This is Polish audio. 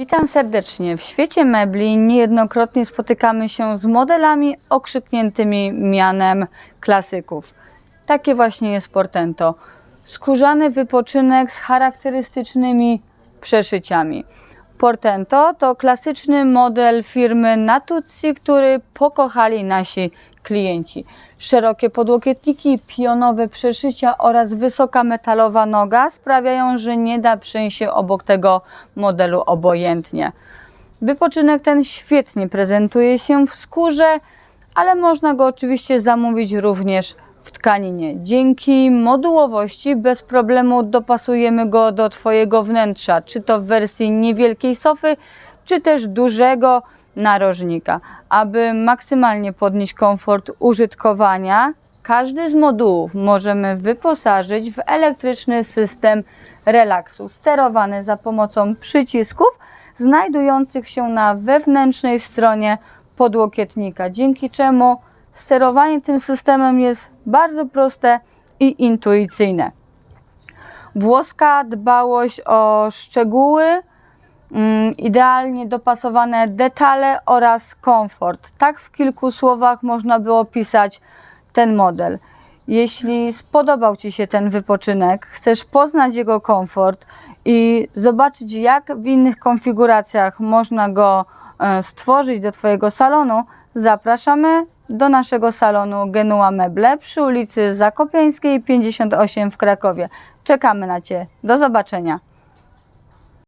Witam serdecznie. W świecie mebli niejednokrotnie spotykamy się z modelami okrzykniętymi mianem klasyków. Takie właśnie jest Portento. Skórzany wypoczynek z charakterystycznymi przeszyciami. Portento to klasyczny model firmy Natuzzi, który pokochali nasi klienci. Szerokie podłokietniki, pionowe przeszycia oraz wysoka metalowa noga sprawiają, że nie da przejść się obok tego modelu obojętnie. Wypoczynek ten świetnie prezentuje się w skórze, ale można go oczywiście zamówić również w tkaninie. Dzięki modułowości bez problemu dopasujemy go do Twojego wnętrza, czy to w wersji niewielkiej sofy, czy też dużego narożnika. Aby maksymalnie podnieść komfort użytkowania, każdy z modułów możemy wyposażyć w elektryczny system relaksu, sterowany za pomocą przycisków znajdujących się na wewnętrznej stronie podłokietnika, dzięki czemu sterowanie tym systemem jest bardzo proste i intuicyjne. Włoska dbałość o szczegóły, idealnie dopasowane detale oraz komfort. Tak w kilku słowach można by opisać ten model. Jeśli spodobał Ci się ten wypoczynek, chcesz poznać jego komfort i zobaczyć, jak w innych konfiguracjach można go e, stworzyć do Twojego salonu, zapraszamy do naszego salonu Genua Meble przy ulicy Zakopiańskiej 58 w Krakowie. Czekamy na Cię. Do zobaczenia.